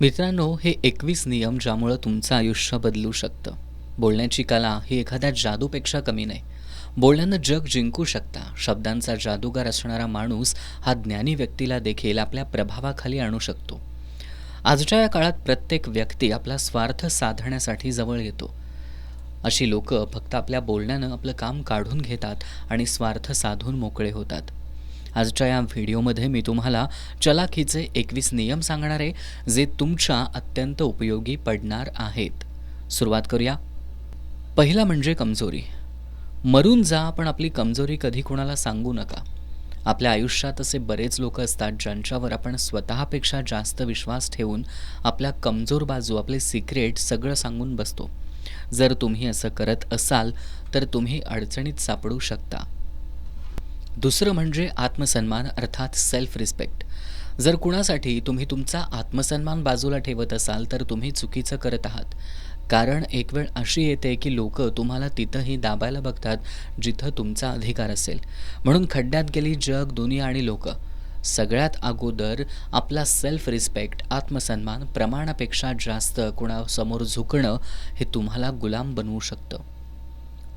मित्रांनो हे एकवीस नियम ज्यामुळं तुमचं आयुष्य बदलू शकतं. बोलण्याची कला ही एखाद्या जादूपेक्षा कमी नाही. बोलण्यानं जग जिंकू शकता. शब्दांचा जादूगार असणारा माणूस हा ज्ञानी व्यक्तीला देखील आपल्या प्रभावाखाली आणू शकतो. आजच्या या काळात प्रत्येक व्यक्ती आपला स्वार्थ साधण्यासाठी जवळ येतो. अशी लोकं फक्त आपल्या बोलण्यानं आपलं काम काढून घेतात आणि स्वार्थ साधून मोकळे होतात. आजच्या या व्हिडिओमध्ये मी तुम्हाला चलाखीचे एकवीस नियम सांगणार आहे जे तुमच्या अत्यंत उपयोगी पडणार आहेत. सुरुवात करूया. पहिला म्हणजे कमजोरी. मरून जा पण आपली कमजोरी कधी कोणाला सांगू नका. आपल्या आयुष्यात असे बरेच लोक असतात ज्यांच्यावर आपण स्वतःपेक्षा जास्त विश्वास ठेवून आपल्या कमजोर बाजू आपले सिक्रेट सगळं सांगून बसतो. जर तुम्ही असं करत असाल तर तुम्ही अडचणीत सापडू शकता. दुसरं म्हणजे आत्मसन्मान अर्थात सेल्फ रिस्पेक्ट जर कुणासाठी तुम्ही तुमचा आत्मसन्मान बाजूला ठेवत असाल तर तुम्ही चुकीचं करत आहात. कारण एक वेळ अशी येते की लोक तुम्हाला तिथंही दाबायला बघतात जिथं तुमचा अधिकार असेल. म्हणून खड्ड्यात गेली जग दुनिया आणि लोक. सगळ्यात अगोदर आपला सेल्फ रिस्पेक्ट आत्मसन्मान प्रमाणापेक्षा जास्त कुणासमोर झुकणं हे तुम्हाला गुलाम बनवू शकतं.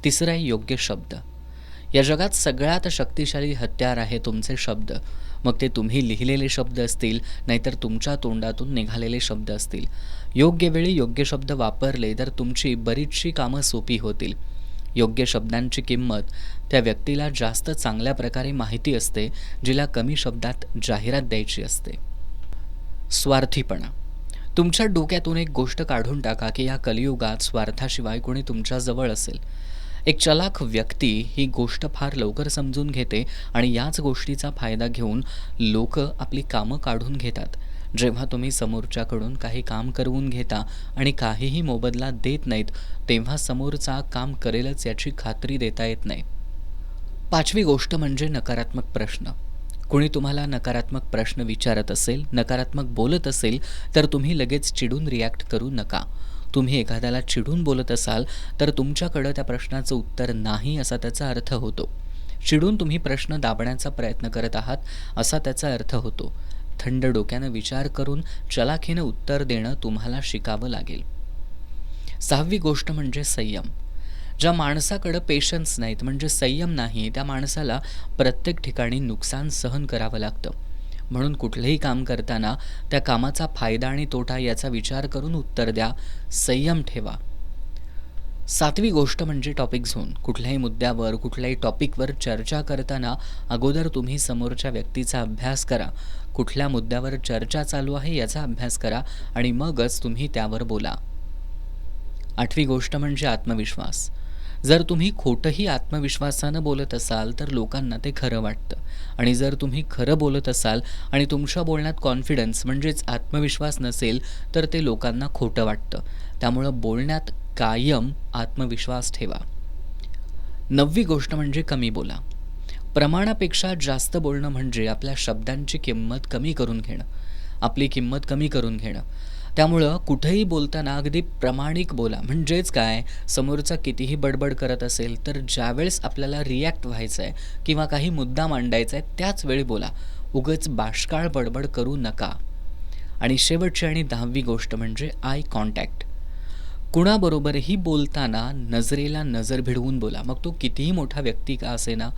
तिसरा आहे योग्य शब्द. या जगात सगळ्यात शक्तिशाली हत्यार आहे तुमचे शब्द. मग ते तुम्ही लिहिलेले शब्द असतील नाहीतर तुमच्या तोंडातून निघालेले शब्द असतील. योग्य वेळी योग्य शब्द वापरले तर तुमची बरीचशी कामं सोपी होतील. योग्य शब्दांची किंमत त्या व्यक्तीला जास्त चांगल्या प्रकारे माहिती असते जिला कमी शब्दात जाहिरात द्यायची असते. स्वार्थीपणा. तुमच्या डोक्यातून एक गोष्ट काढून टाका की या कलियुगात स्वार्थाशिवाय कोणी तुमच्याजवळ असेल. एक चलाख व्यक्ती ही गोष्ट फार लवकर समजून घेते आणि याच गोष्टीचा फायदा घेऊन लोक आपली कामं काढून घेतात. जेव्हा तुम्ही समोरच्याकडून काही काम करवून घेता आणि काहीही मोबदला देत नाहीत तेव्हा समोरचा काम करेलच याची खात्री देता येत नाही. पाचवी गोष्ट म्हणजे नकारात्मक प्रश्न. कोणी तुम्हाला नकारात्मक प्रश्न विचारत असेल नकारात्मक बोलत असेल तर तुम्ही लगेच चिडून रिॲक्ट करू नका. तुम्ही एखाद्याला चिडून बोलत असाल तर तुमच्याकडं त्या प्रश्नाचं उत्तर नाही असा त्याचा अर्थ होतो. चिडून तुम्ही प्रश्न दाबण्याचा प्रयत्न करत आहात असा त्याचा अर्थ होतो. थंड डोक्यानं विचार करून चलाखीनं उत्तर देणं तुम्हाला शिकावं लागेल. सहावी गोष्ट म्हणजे संयम. ज्या माणसाकडं पेशन्स नाहीत म्हणजे संयम नाही त्या माणसाला प्रत्येक ठिकाणी नुकसान सहन करावं लागतं. म्हणून कुठलंही काम करताना त्या कामाचा फायदा आणि तोटा याचा विचार करून उत्तर द्या. संयम ठेवा. सातवी गोष्ट म्हणजे टॉपिक झोन कुठल्याही मुद्द्यावर कुठल्याही टॉपिकवर चर्चा करताना अगोदर तुम्ही समोरच्या व्यक्तीचा अभ्यास करा. कुठल्या मुद्द्यावर चर्चा चालू आहे याचा अभ्यास करा आणि मगच तुम्ही त्यावर बोला. आठवी गोष्ट म्हणजे आत्मविश्वास. जर तुम्ही खोटंही आत्मविश्वासानं बोलत असाल तर लोकांना ते खरं वाटतं. आणि जर तुम्ही खरं बोलत असाल आणि तुमच्या बोलण्यात कॉन्फिडन्स म्हणजेच आत्मविश्वास नसेल तर ते लोकांना खोटं वाटतं. त्यामुळं बोलण्यात कायम आत्मविश्वास ठेवा. नववी गोष्ट म्हणजे कमी बोला. प्रमाणापेक्षा जास्त बोलणं म्हणजे आपल्या शब्दांची किंमत कमी करून घेणं. आपली किंमत कमी करून घेणं. त्यामुळं कुठेही बोलताना अगदी प्रामाणिक बोला. म्हणजेच काय? समोरचा कितीही बडबड करत असेल तर ज्यावेळेस आपल्याला रिॲक्ट व्हायचं आहे किंवा काही मुद्दा मांडायचा आहे त्याच वेळी बोला. उगच बाष्काळ बडबड करू नका. आणि शेवटची आणि दहावी गोष्ट म्हणजे आय कॉन्टॅक्ट कुणाबरोबरही बोलताना नजरेला नजर भिडवून बोला. मग तो कितीही मोठा व्यक्ती का असेना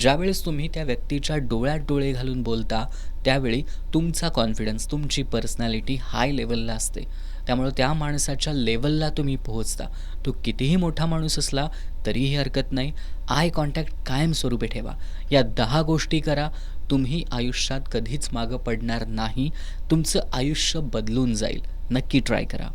ज्यावेळेस तुम्ही त्या व्यक्तीच्या डोळ्यात डोळे घालून बोलता त्यावेळी तुमचा कॉन्फिडन्स तुमची पर्सनॅलिटी हाय लेवलला असते. त्यामुळं त्या माणसाच्या लेवलला तुम्ही पोहोचता. तो कितीही मोठा माणूस असला तरीही हरकत नाही. आय कॉन्टॅक्ट कायमस्वरूपी ठेवा. या दहा गोष्टी करा. तुम्ही आयुष्यात कधीच मागं पडणार नाही. तुमचं आयुष्य बदलून जाईल. नक्की ट्राय करा.